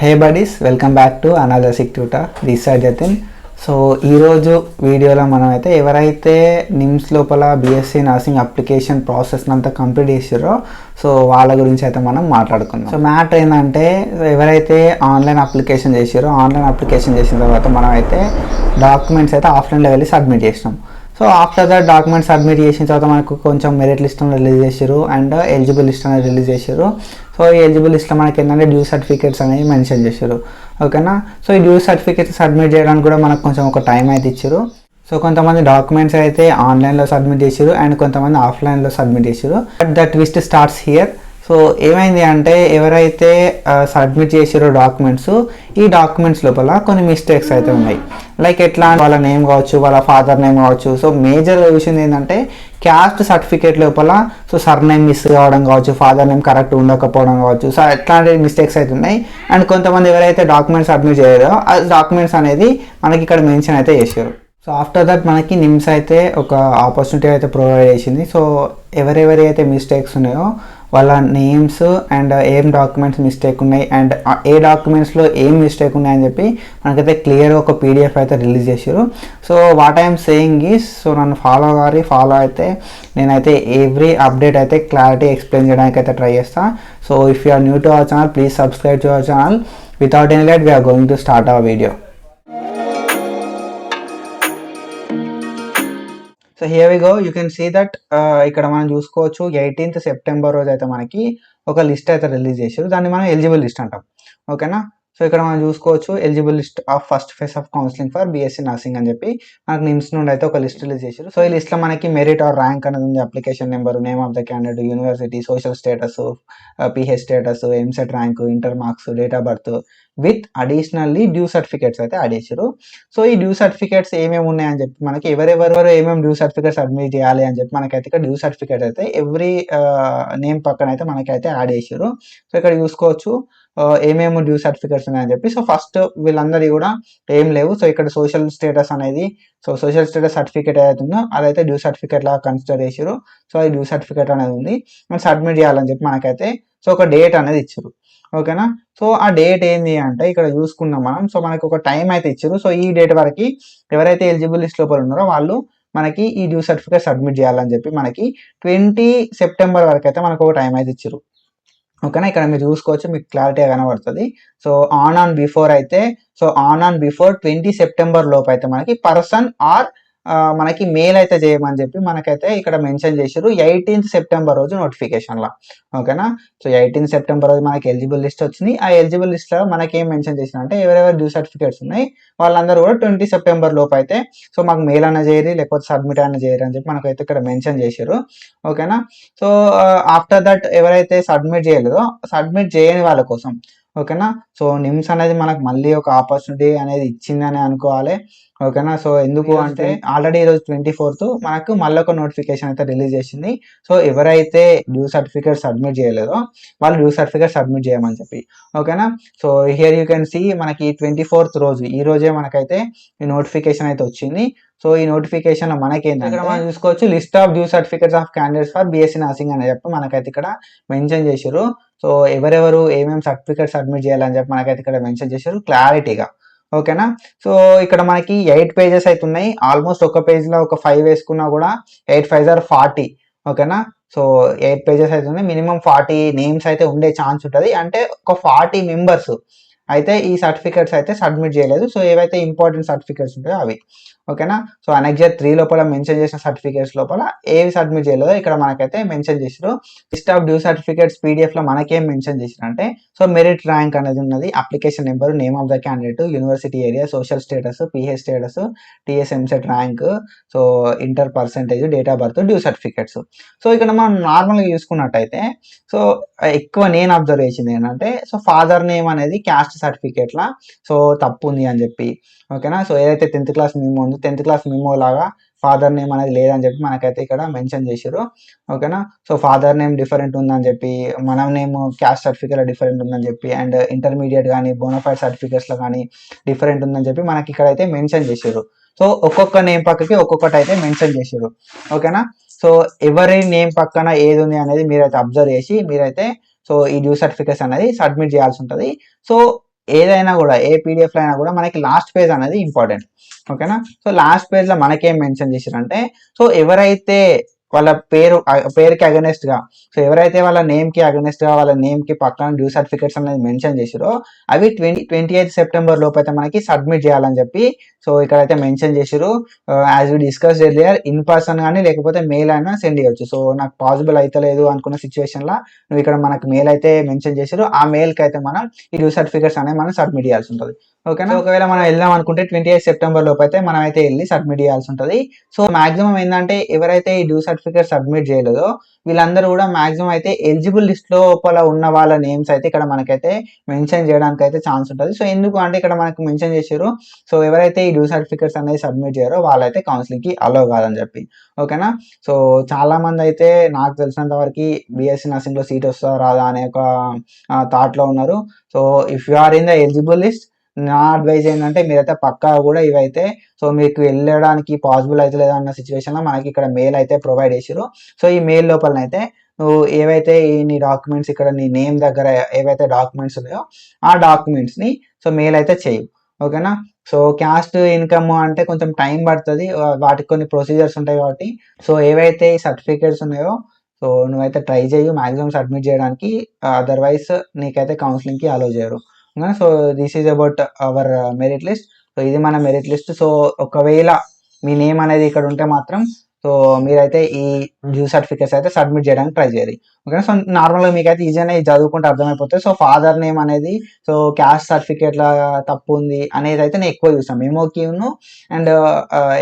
Hey buddies welcome back to another sick tutor this Jatin so ఈరోజు వీడియోలో మనం అయితే ఎవరైతే నిమ్స్ లోపల బీఎస్సీ నర్సింగ్ అప్లికేషన్ ప్రాసెస్ అంతా కంప్లీట్ చేసారో సో వాళ్ళ గురించి అయితే మనం మాట్లాడుకుందాం. సో మ్యాటర్ ఏంటంటే ఎవరైతే ఆన్లైన్ అప్లికేషన్ చేసారో ఆన్లైన్ అప్లికేషన్ చేసిన తర్వాత మనం అయితే డాక్యుమెంట్స్ అయితే ఆఫ్లైన్లో వెళ్ళి సబ్మిట్ చేసినాం. So after that document submit చేసిన తర్వాత మనకు కొంచెం మెరిట్ లిస్ట్ రిలీజ్ చేశారు అండ్ ఎలిజిబుల్ లిస్ట్ అనేది రిలీజ్ చేశారు. సో ఈ ఎలిజిబుల్ లిస్ట్లో మనకి ఏంటంటే డ్యూ సర్టిఫికేట్స్ అనేవి మెన్షన్ చేశారు. ఓకేనా? సో ఈ డ్యూ సర్టిఫికేట్స్ సబ్మిట్ చేయడానికి కూడా మనకు కొంచెం ఒక టైం అయితే ఇచ్చారు. సో కొంతమంది డాక్యుమెంట్స్ అయితే ఆన్లైన్లో సబ్మిట్ చేశారు అండ్ కొంతమంది ఆఫ్లైన్లో సబ్మిట్ చేశారు. But that twist starts here so ఏమైంది అంటే ఎవరైతే సబ్మిట్ చేసారో డాక్యుమెంట్స్ ఈ డాక్యుమెంట్స్ లోపల కొన్ని మిస్టేక్స్ అయితే ఉన్నాయి. లైక్ ఎట్లా వాళ్ళ నేమ్ కావచ్చు వాళ్ళ ఫాదర్ నేమ్ కావచ్చు. సో మేజర్ విషయం ఏంటంటే క్యాస్ట్ సర్టిఫికేట్ లోపల సో సర్ నేమ్ మిస్ కావడం కావచ్చు ఫాదర్ నేమ్ కరెక్ట్ ఉండకపోవడం కావచ్చు. సో ఎట్లాంటి మిస్టేక్స్ అయితే ఉన్నాయి. అండ్ కొంతమంది ఎవరైతే డాక్యుమెంట్స్ సబ్మిట్ చేయలేదో ఆ డాక్యుమెంట్స్ అనేది మనకి ఇక్కడ మెన్షన్ అయితే చేశారు. సో ఆఫ్టర్ దట్ మనకి నిమ్స్ అయితే ఒక ఆపర్చునిటీ అయితే ప్రొవైడ్ చేసింది. సో ఎవరెవరి అయితే మిస్టేక్స్ ఉన్నాయో వాళ్ళ నేమ్స్ అండ్ uh, ఏం డాక్యుమెంట్స్ మిస్టేక్ ఉన్నాయి అండ్ uh, ఏ డాక్యుమెంట్స్లో ఏం మిస్టేక్ ఉన్నాయని చెప్పి మనకైతే క్లియర్గా ఒక పీడిఎఫ్ అయితే రిలీజ్ చేశారు so what I'm saying is so నన్ను ఫాలో గారి ఫాలో అయితే నేనైతే ఎవ్రీ అప్డేట్ అయితే క్లారిటీ ఎక్స్ప్లెయిన్ చేయడానికి అయితే ట్రై చేస్తాను so if you are new to our channel please subscribe to our channel without any light we're going to start our video so here we go you can see that ఇక్కడ మనం చూసుకోవచ్చు eighteenth September రోజు అయితే మనకి ఒక list అయితే release చేశారు. దాన్ని మనం ఎలిజిబుల్ లిస్ట్ అంటాం. ఓకేనా సో ఇక్కడ మనం చూసుకోవచ్చు eligible list of first phase of counselling for BSc nursing అని చెప్పి మనకు నిమ్స్ నుండి అయితే ఒక లిస్ట్ రిలీజ్ చేశారు. సో ఈ లిస్ట్లో మనకి మెరిట్ ఆర్ ర్యాంక్ అనేది ఉంది. Application number name of the candidate university social status PH status EAMCET rank inter marks date of birth with additionally due certificates అయితే యాడ్ చేశారు సో ఈ డ్యూ సర్టిఫికేట్స్ ఏమేమి ఉన్నాయని చెప్పి మనకి ఎవరెవరు ఏమేమి డ్యూ సర్టిఫికేట్స్ సబ్మిట్ చేయాలి అని చెప్పి మనకైతే ఇక్కడ డ్యూ సర్టిఫికేట్ అయితే ఎవ్రీ నేమ్ పక్కన అయితే మనకైతే యాడ్ చేశారు సో ఇక్కడ చూసుకోవచ్చు ఏమేమి డ్యూ సర్టిఫికేట్స్ ఉన్నాయని చెప్పి. సో ఫస్ట్ వీళ్ళందరి కూడా ఏం లేవు. సో ఇక్కడ సోషల్ స్టేటస్ అనేది సో సోషల్ స్టేటస్ సర్టిఫికేట్ ఏదైతే ఉందో అదైతే డ్యూ సర్టిఫికేట్ లాగా కన్సిడర్ చేసారు సో అది డ్యూ సర్టిఫికేట్ అనేది ఉంది. మనం సబ్మిట్ చేయాలని చెప్పి మనకైతే సో ఒక డేట్ అనేది ఇచ్చారు. ఓకేనా సో ఆ డేట్ ఏంది అంటే ఇక్కడ చూసుకున్నాం మనం. సో మనకి ఒక టైం అయితే ఇచ్చారు. సో ఈ డేట్ వరకు ఎవరైతే ఎలిజిబుల్ లిస్ట్ లోపల ఉన్నారో వాళ్ళు మనకి ఈ డ్యూ సర్టిఫికేట్ సబ్మిట్ చేయాలని చెప్పి మనకి ట్వంటీ సెప్టెంబర్ వరకు అయితే మనకు ఒక టైం అయితే ఇచ్చారు. ఓకేనా ఇక్కడ మీరు చూసుకోవచ్చు. మీకు క్లారిటీగా కనబడుతుంది. సో ఆన్ ఆన్ బిఫోర్ అయితే so on on before twenty September లోపు అయితే మనకి పర్సన్ ఆర్ మనకి మెయిల్ అయితే చేయమని చెప్పి మనకైతే ఇక్కడ మెన్షన్ చేశారు. ఎయిటీన్త్ సెప్టెంబర్ రోజు నోటిఫికేషన్లో ఓకేనా సో ఎయిటీన్త్ సెప్టెంబర్ రోజు మనకి ఎలిజిబుల్ లిస్ట్ వచ్చింది. ఆ ఎలిజిబుల్ లిస్ట్లో మనకి ఏం మెన్షన్ చేసిన అంటే ఎవరెవరు డ్యూ సర్టిఫికేట్స్ ఉన్నాయి వాళ్ళందరూ కూడా ట్వంటీ సెప్టెంబర్ లోపు అయితే సో మాకు మెయిల్ అన్న చేయరు లేకపోతే సబ్మిట్ అన్న చేయరు అని చెప్పి మనకైతే ఇక్కడ మెన్షన్ చేశారు. ఓకేనా సో ఆఫ్టర్ దట్ ఎవరైతే సబ్మిట్ చేయలేదో సబ్మిట్ చేయని వాళ్ళ కోసం ఓకేనా? సో నిమ్స్ అనేది మనకు మళ్ళీ ఒక ఆపర్చునిటీ అనేది ఇచ్చిందని అనుకోవాలి. ఓకేనా? సో ఎందుకు అంటే ఆల్రెడీ ఈరోజు ట్వంటీ ఫోర్త్ మనకు మళ్ళీ ఒక నోటిఫికేషన్ అయితే రిలీజ్ చేసింది. సో ఎవరైతే డ్యూ సర్టిఫికేట్ సబ్మిట్ చేయలేదో వాళ్ళు డ్యూ సర్టిఫికేట్ సబ్మిట్ చేయమని చెప్పి. ఓకేనా? So here you can see మనకి ట్వంటీ ఫోర్త్ రోజు ఈ రోజే మనకైతే ఈ నోటిఫికేషన్ అయితే వచ్చింది. సో ఈ నోటిఫికేషన్ మనకి ఇక్కడ మనం చూసుకోవచ్చు list of due certificates of candidates for BSc nursing అని చెప్పి మనకైతే ఇక్కడ మెన్షన్ చేశారు సో ఎవరెవరు ఏమేమి సర్టిఫికేట్ సబ్మిట్ చేయాలని చెప్పి మనకైతే ఇక్కడ మెన్షన్ చేశారు క్లారిటీగా. ఓకేనా? సో ఇక్కడ మనకి ఎయిట్ పేజెస్ అయితే ఉన్నాయి. ఆల్మోస్ట్ ఒక పేజ్లో ఒక ఫైవ్ వేసుకున్నా కూడా ఎయిట్ ఫైవ్ ఆర్ ఫార్టీ. ఓకేనా? సో ఎయిట్ పేజెస్ అయితే ఉన్నాయి. మినిమం ఫార్టీ నేమ్స్ అయితే ఉండే ఛాన్స్ ఉంటుంది. అంటే ఒక ఫార్టీ మెంబర్స్ అయితే ఈ సర్టిఫికేట్స్ అయితే సబ్మిట్ చేయలేదు. సో ఏవైతే ఇంపార్టెంట్ సర్టిఫికేట్స్ ఉంటాయో అవి. ఓకేనా? సో అనెక్జర్ త్రీ లోపల మెన్షన్ చేసిన సర్టిఫికేట్స్ లోపల ఏవి సబ్మిట్ చేయలేదో ఇక్కడ మనకైతే మెన్షన్ చేసారు లిస్ట్ ఆఫ్ డ్యూ సర్టిఫికేట్స్ పీడిఎఫ్లో మనకేం మెన్షన్ చేసారు సో మెరిట్ ర్యాంక్ అనేది ఉన్నది. Application number name of the candidate university area social status PH status TS EAMCET rank so inter percentage date of birth due certificates so ఇక్కడ మనం నార్మల్గా చూసుకున్నట్టయితే so ఎక్కువ నేను అబ్జర్వ్ చేసింది ఏంటంటే సో ఫాదర్ నేమ్ అనేది క్యాస్ట్ సర్టిఫికేట్లా సో తప్పు ఉంది అని చెప్పి. ఓకేనా? సో ఏదైతే టెన్త్ క్లాస్ మేము ముందు టెన్త్ క్లాస్ మేము లాగా ఫాదర్ నేమ్ అనేది లేదని చెప్పి మనకైతే ఇక్కడ మెన్షన్ చేశారు. ఓకేనా? సో ఫాదర్ నేమ్ డిఫరెంట్ ఉందని చెప్పి మన నేమ్ క్యాస్ట్ సర్టిఫికేట్ డిఫరెంట్ ఉందని చెప్పి అండ్ ఇంటర్మీడియట్ కానీ బోనఫైడ్ సర్టిఫికేట్స్లో కానీ డిఫరెంట్ ఉందని చెప్పి మనకి ఇక్కడైతే మెన్షన్ చేశారు. సో ఒక్కొక్క నేమ్ పక్కకి ఒక్కొక్కటి అయితే మెన్షన్ చేశారు. ఓకేనా? సో ఎవరి నేమ్ పక్కన ఏది ఉంది అనేది మీరైతే అబ్జర్వ్ చేసి మీరైతే సో ఈ డ్యూ సర్టిఫికేట్స్ అనేది సబ్మిట్ చేయాల్సి ఉంటుంది. సో ఏదైనా కూడా ఏ పీడిఎఫ్ అయినా కూడా మనకి లాస్ట్ పేజ్ అనేది ఇంపార్టెంట్ ఓకేనా సో లాస్ట్ పేజ్లో మనకేం మెన్షన్ చేశారంటే సో ఎవరైతే వాళ్ళ పేరు పేరుకి అగనెస్ట్గా. సో ఎవరైతే వాళ్ళ నేమ్కి అగనెస్ట్గా వాళ్ళ నేమ్కి పక్కన డ్యూ సర్టిఫికేట్స్ అనేది మెన్షన్ చేసిరో అవి ట్వంటీ ట్వంటీ ఎయిత్ సెప్టెంబర్ లోపు అయితే మనకి సబ్మిట్ చేయాలని చెప్పి సో ఇక్కడైతే మెన్షన్ చేసిరు. As we discuss earlier in person కానీ లేకపోతే మెయిల్ అయినా సెండ్ చేయొచ్చు. సో నాకు పాసిబుల్ అయితే లేదు అనుకున్న సిచ్యువేషన్ లా నువ్వు ఇక్కడ మనకు మెయిల్ అయితే మెన్షన్ చేసిరు. ఆ మెయిల్కి అయితే మనం ఈ డ్యూ సర్టిఫికేట్స్ అనేవి మనం సబ్మిట్ చేయాల్సి ఉంటుంది. ఓకేనా? ఒకవేళ మనం వెళ్దాం అనుకుంటే ట్వంటీ ఎయిట్ సెప్టెంబర్ లోపు అయితే మనం అయితే వెళ్ళి సబ్మిట్ చేయాల్సి ఉంటుంది. సో మాక్సిమం ఏంటంటే ఎవరైతే ఈ డ్యూ సర్టిఫికేట్ సబ్మిట్ చేయలేదో వీళ్ళందరూ కూడా మాక్సిమం అయితే ఎలిజిబుల్ లిస్ట్ లోపల ఉన్న వాళ్ళ నేమ్స్ అయితే ఇక్కడ మనకైతే మెన్షన్ చేయడానికి అయితే ఛాన్స్ ఉంటుంది. సో ఎందుకు అంటే ఇక్కడ మనకు మెన్షన్ చేశారు సో ఎవరైతే ఈ డ్యూ సర్టిఫికేట్స్ అనేది సబ్మిట్ చేయరో వాళ్ళైతే కౌన్సిలింగ్కి అలో కాదని చెప్పి. ఓకేనా? సో చాలా మంది అయితే నాకు తెలిసినంత వరకు బీఎస్సీ నర్సింగ్లో సీట్ వస్తుందా రాదా అనే ఒక థాట్లో ఉన్నారు. So if you are in the eligible list నా అడ్వైజ్ ఏంటంటే మీరైతే పక్కా కూడా ఇవైతే సో మీకు వెళ్ళడానికి పాసిబుల్ అయితే లేదా అన్న సిచ్యువేషన్లో మనకి ఇక్కడ మెయిల్ అయితే ప్రొవైడ్ చేసారు సో ఈ మెయిల్ లోపలనైతే నువ్వు ఏవైతే ఈ నీ డాక్యుమెంట్స్ ఇక్కడ నీ నేమ్ దగ్గర ఏవైతే డాక్యుమెంట్స్ ఉన్నాయో ఆ డాక్యుమెంట్స్ని సో మెయిల్ అయితే చేయు. ఓకేనా సో క్యాస్ట్ ఇన్కమ్ అంటే కొంచెం టైం పడుతుంది. వాటికి కొన్ని ప్రొసీజర్స్ ఉంటాయి కాబట్టి సో ఏవైతే ఈ సర్టిఫికేట్స్ ఉన్నాయో సో నువ్వైతే ట్రై చేయు మాక్సిమం సబ్మిట్ చేయడానికి అదర్వైజ్ నీకైతే కౌన్సిలింగ్కి అలో చేయరు. So this is about our merit list so ఇది మన మెరిట్ లిస్ట్ సో ఒకవేళ మీ నేమ్ అనేది ఇక్కడ ఉంటే మాత్రం సో మీరైతే ఈ డ్యూ సర్టిఫికేట్స్ అయితే సబ్మిట్ చేయడానికి ట్రై చేయాలి. ఓకే సో నార్మల్గా మీకైతే ఈజీగానే చదువుకుంటే అర్థమైపోతుంది. సో ఫాదర్ నేమ్ అనేది సో క్యాస్ట్ సర్టిఫికేట్ల తప్పు ఉంది అనేది అయితే నేను ఎక్కువ చూసాను మెమోకిను అండ్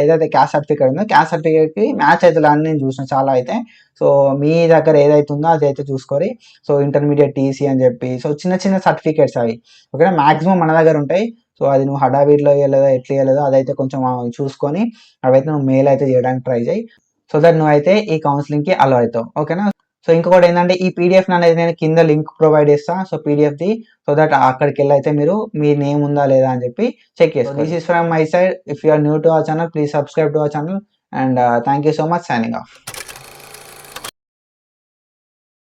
ఏదైతే క్యాస్ట్ సర్టిఫికేట్ ఉందో క్యాస్ట్ సర్టిఫికేట్కి మ్యాచ్ అయితే అని నేను చూసిన చాలా అయితే. సో మీ దగ్గర ఏదైతే ఉందో అది అయితే చూసుకొని సో ఇంటర్మీడియట్ టీసీ అని చెప్పి సో చిన్న చిన్న సర్టిఫికేట్స్ అవి. ఓకేనా? మాక్సిమం మన దగ్గర ఉంటాయి. సో అది నువ్వు హడావిడిలో వేయలేదో ఎట్లా వేయలేదో అదైతే కొంచెం చూసుకొని అవైతే నువ్వు మెయిల్ అయితే చేయడానికి ట్రై చేయి. సో దట్ నువ్వు అయితే ఈ కౌన్సిలింగ్కి అలో అవుతావు. ఓకేనా సో ఇంకొకటి ఏంటంటే ఈ పీడిఎఫ్ అనేది నేను కింద లింక్ ప్రొవైడ్ చేస్తాను సో పీడిఎఫ్ది సో దట్ అక్కడికి వెళ్ళి అయితే మీరు మీ నేమ్ ఉందా లేదా అని చెప్పి చెక్ చేసుకోండి. This is from my side if you are new to our channel please subscribe to our channel and thank you so much signing off